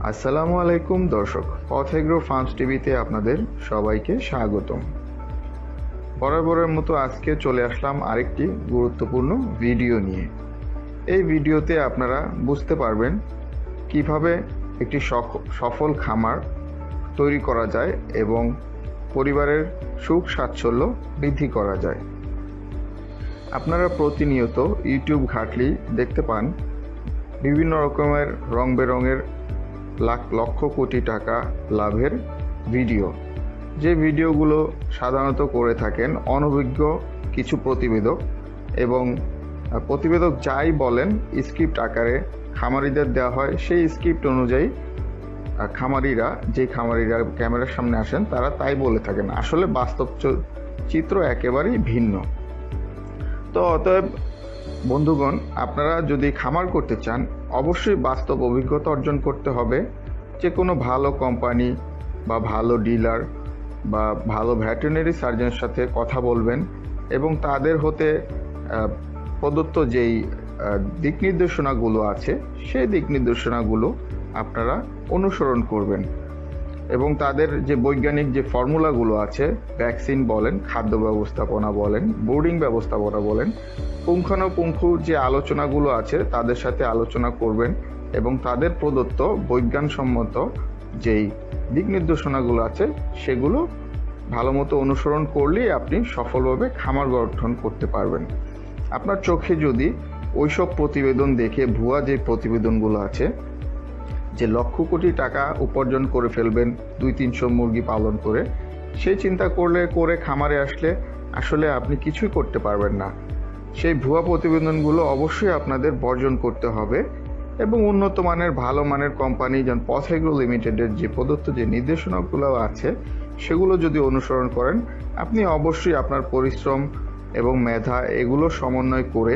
আসসালামু আলাইকুম, দর্শক। পথ এগ্রো ফার্মস টিভিতে আপনাদের সবাইকে স্বাগতম। বরাবরের মতো আজকে চলে আসলাম আরেকটি গুরুত্বপূর্ণ ভিডিও নিয়ে। এই ভিডিওতে আপনারা বুঝতে পারবেন কীভাবে একটি সফ- সফল খামার তৈরি করা যায় এবং পরিবারের সুখ স্বাচ্ছল্য বৃদ্ধি করা যায়। আপনারা প্রতিনিয়ত ইউটিউব ঘাটলি দেখতে পান। বিভিন্ন রকমের রং বেরঙের লাখ লক্ষ কোটি টাকা লাভের ভিডিও। যে ভিডিওগুলো সাধারণত করে থাকেন অনভিজ্ঞ কিছু প্রতিবেদক এবং প্রতিবেদক যাই বলেন, স্ক্রিপ্ট আকারে খামারিদের দেওয়া হয়। সেই স্ক্রিপ্ট অনুযায়ী খামারিরা, যে খামারিরা ক্যামেরার সামনে আসেন, তারা তাই বলে থাকেন। আসলে বাস্তব চিত্র একেবারেই ভিন্ন। তো অতএব, বন্ধুগণ, আপনারা যদি খামার করতে চান অবশ্যই বাস্তব অভিজ্ঞতা অর্জন করতে হবে। যে কোনো ভালো কোম্পানি বা ভালো ডিলার বা ভালো ভ্যাটেরিনারি সার্জনের সাথে কথা বলবেন এবং তাদের হতে প্রদত্ত যেই দিক নির্দেশনাগুলো আছে, সেই দিক নির্দেশনাগুলো আপনারা অনুসরণ করবেন। এবং তাদের যে বৈজ্ঞানিক যে ফর্মুলাগুলো আছে, ভ্যাকসিন বলেন, খাদ্য ব্যবস্থাপনা বলেন, বোর্ডিং ব্যবস্থাপনা বলেন, পুঙ্খানুপুঙ্খু যে আলোচনাগুলো আছে তাদের সাথে আলোচনা করবেন এবং তাদের প্রদত্ত বৈজ্ঞানসম্মত যেই দিক নির্দেশনাগুলো আছে সেগুলো ভালো মতো অনুসরণ করলেই আপনি সফলভাবে খামার গঠন করতে পারবেন। আপনার চোখে যদি ওইসব প্রতিবেদন দেখে ভুয়া যে প্রতিবেদনগুলো আছে যে লক্ষ কোটি টাকা উপার্জন করে ফেলবেন দুই তিনশো মুরগি পালন করে, সেই চিন্তা করলে, করে খামারে আসলে আসলে আপনি কিছুই করতে পারবেন না। সেই ভুয়া প্রতিবেদনগুলো অবশ্যই আপনাদের বর্জন করতে হবে এবং উন্নত মানের, ভালো মানের কোম্পানি যেমন পথেগ্রো লিমিটেডের যে প্রদত্ত যে নির্দেশনাগুলো আছে, সেগুলো যদি অনুসরণ করেন, আপনি অবশ্যই আপনার পরিশ্রম এবং মেধা এগুলো সমন্বয় করে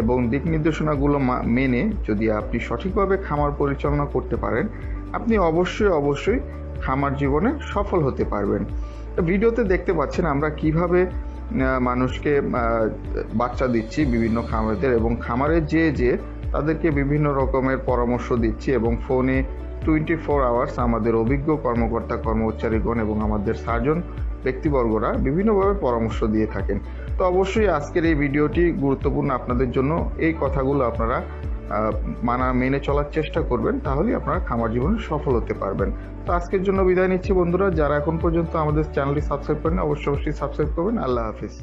এবং দিক নির্দেশনাগুলো মেনে যদি আপনি সঠিকভাবে খামার পরিচালনা করতে পারেন, আপনি অবশ্যই অবশ্যই খামার জীবনে সফল হতে পারবেন। ভিডিওতে দেখতে পাচ্ছেন আমরা কীভাবে মানুষকে বাচ্চা দিচ্ছি বিভিন্ন খামারদের এবং খামারে যে যে তাদেরকে বিভিন্ন রকমের পরামর্শ দিচ্ছি এবং ফোনে টোয়েন্টি ফোর আওয়ার্স আমাদের অভিজ্ঞ কর্মকর্তা, কর্মচারীগণ এবং আমাদের সার্জন ব্যক্তিবর্গরা বিভিন্নভাবে পরামর্শ দিয়ে থাকেন। তো অবশ্যই আজকের এই ভিডিওটি গুরুত্বপূর্ণ আপনাদের জন্য। এই কথাগুলো আপনারা মানা, মেনে চলার চেষ্টা করবেন, তাহলেই আপনারা খামার জীবনে সফল হতে পারবেন। তো আজকের জন্য বিদায় নিচ্ছি বন্ধুরা। যারা এখন পর্যন্ত আমাদের চ্যানেলটি সাবস্ক্রাইব করেন অবশ্যই অবশ্যই সাবস্ক্রাইব করবেন। আল্লাহ হাফিজ।